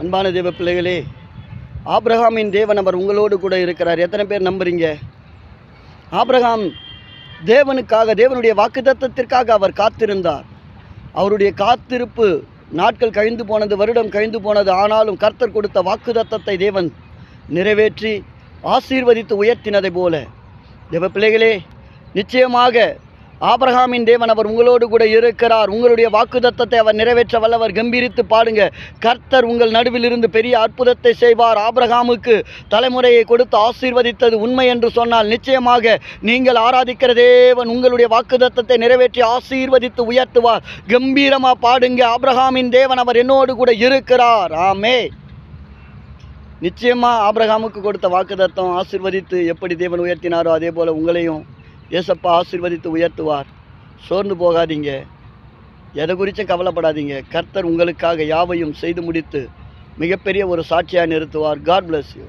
அன்பான தேவ பிள்ளைகளே ஆப்ரஹாமின் தேவன் அவர் உங்களோடு கூட இருக்கிறார். எத்தனை பேர் நம்புறீங்க? ஆப்ரஹாம் தேவனுக்காக தேவனுடைய வாக்குத்தத்தத்திற்காக அவர் காத்திருந்தார். அவருடைய காத்திருப்பு நாட்கள் கழிந்து போனது வருடம் கழிந்து போனது. ஆனாலும் கர்த்தர் கொடுத்த வாக்குதத்தத்தை தேவன் நிறைவேற்றி ஆசீர்வதித்து உயர்த்தினதை போல. தேவ பிள்ளைகளே நிச்சயமாக ஆபிரகாமின் தேவன் அவர் உங்களோடு கூட இருக்கிறார். உங்களுடைய வாக்குதத்தத்தை அவர் நிறைவேற்ற வல்லவர். கம்பீரித்து பாடுங்க. கர்த்தர் உங்கள் நடுவில் இருந்து பெரிய அற்புதத்தை செய்வார். ஆபிரகாமுக்கு தலைமுறையை கொடுத்து ஆசீர்வதித்தது உண்மை என்று சொன்னால் நிச்சயமாக நீங்கள் ஆராதிக்கிற தேவன் உங்களுடைய வாக்குதத்தத்தை நிறைவேற்றி ஆசீர்வதித்து உயர்த்துவார். கம்பீரமாக பாடுங்க. ஆபிரகாமின் தேவன் அவர் என்னோடு கூட இருக்கிறார். ஆமே. நிச்சயமாக ஆபிரகாமுக்கு கொடுத்த வாக்குதத்தம் ஆசீர்வதித்து எப்படி தேவன் உயர்த்தினாரோ அதே போல் உங்களையும் ஏசப்பா ஆசீர்வதித்து உயர்த்துவார். சோர்ந்து போகாதீங்க. எதை குறித்தும் கவலைப்படாதீங்க. கர்த்தர் உங்களுக்காக யாவையும் செய்து முடித்து மிகப்பெரிய ஒரு சாட்சியாக நிறுத்துவார். God bless you